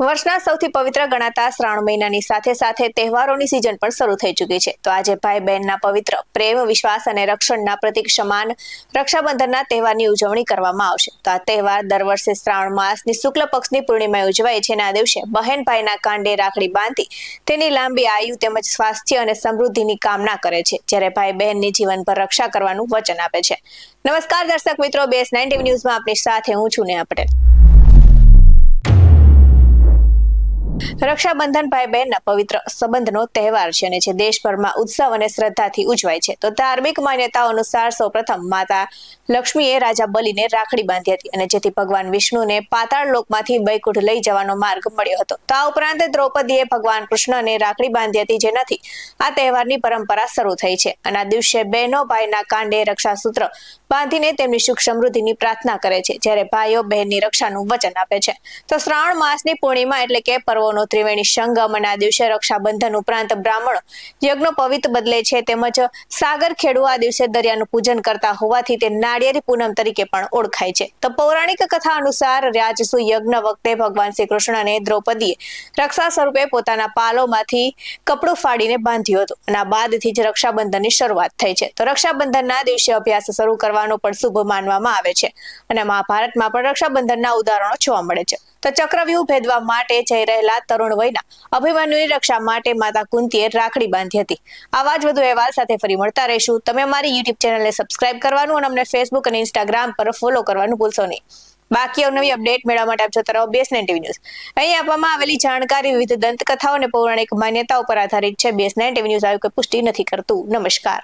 વર્ષના સૌથી પવિત્ર ગણાતા શ્રાવણ મહિનાની સાથે સાથે તહેવારોની સિઝન પણ શરૂ થઈ ચૂકી છે. તો આજે ભાઈ બહેનના પવિત્ર પ્રેમ, વિશ્વાસ અને રક્ષણના પ્રતિક સમાન રક્ષાબંધનના તહેવારની ઉજવણી કરવામાં આવશે. તો આ તહેવાર દર વર્ષે શ્રાવણ માસની શુક્લ પક્ષની પૂર્ણિમાએ ઉજવાય છે અને આ દિવસે બહેન ભાઈના કાંડે રાખડી બાંધી તેની લાંબી આયુ તેમજ સ્વાસ્થ્ય અને સમૃદ્ધિની કામના કરે છે, જ્યારે ભાઈ બહેનની જીવન પર રક્ષા કરવાનું વચન આપે છે. નમસ્કાર દર્શક મિત્રો બેસ નાઇન્ટી ન્યૂઝમાં આપની સાથે હું છું નેહા પટેલ. રક્ષાબંધન ભાઈ બહેનના પવિત્ર સંબંધનો તહેવાર છે અને જે દેશભરમાં ઉત્સવ અને શ્રદ્ધાથી ઉજવાય છે. તો ધાર્મિક માન્યતાઓ અનુસાર સૌપ્રથમ માતા લક્ષ્મીએ રાજા બલિને રાખડી બાંધી હતી અને જેથી ભગવાન વિષ્ણુને પાતાળ લોકમાંથી વૈકુંઠ લઈ જવાનો માર્ગ મળ્યો હતો. તો આ ઉપરાંત દ્રૌપદીએ ભગવાન કૃષ્ણને રાખડી બાંધી હતી જેનાથી આ તહેવારની પરંપરા શરૂ થઈ છે. અને આ દિવસે બહેનો ભાઈના કાંડે રક્ષાસૂત્ર બાંધીને તેમની સુખ સમૃદ્ધિની પ્રાર્થના કરે છે, જ્યારે ભાઈઓ બહેનની રક્ષાનું વચન આપે છે. તો શ્રાવણ માસની પૂર્ણિમા એટલે કે પર્વોનો ત્રિવેણી સંગમ અને આ દિવસે રક્ષાબંધન ઉપરાંત બ્રાહ્મણો યજ્ઞો પવિત્ર બદલે છે તેમજ સાગર ખેડૂ આ દિવસે દરિયાનું પૂજન કરતા હોવાથી તે નાળિયેરી પૂનમ તરીકે પણ ઓળખાય છે. તો પૌરાણિક કથા અનુસાર રાજસુ યજ્ઞ વખતે ભગવાન શ્રી કૃષ્ણ અને દ્રૌપદીએ રક્ષા સ્વરૂપે પોતાના પાલોમાંથી કપડું ફાડીને બાંધ્યું હતું અને આ બાદથી જ રક્ષાબંધનની શરૂઆત થઈ છે. તો રક્ષાબંધનના દિવસે અભ્યાસ શરૂ કરવાનો પણ શુભ માનવામાં આવે છે અને મહાભારતમાં પણ રક્ષાબંધનના ઉદાહરણો જોવા મળે છે. તો ચક્રવ્યૂહ ભેદવા માટે જઈ રહેલા તરુણ વયના અભિમન્યુની રક્ષા માટે માતા કુંતીએ રાખડી બાંધી હતી. આવા જ વધુ અહેવાલ સાથે ફરી મળતા રહીશું. તમે અમારી યુટ્યુબ ચેનલને સબસ્ક્રાઇબ કરવાનું અને અમને ફેસબુક અને ઇન્સ્ટાગ્રામ પર ફોલો કરવાનું ભૂલશો નહીં. બાકી અવનવી અપડેટ મેળવવા માટે આપ જોતા રહો બેસ નાઇન ટીવી ન્યૂઝ અહીં આપવામાં આવેલી જાણકારી વિવિધ દંતકથાઓ અને પૌરાણિક માન્યતાઓ પર આધારિત છે. બેસ નાઇન ટીવી ન્યૂઝ આયોગ પુષ્ટિ નથી કરતું. નમસ્કાર.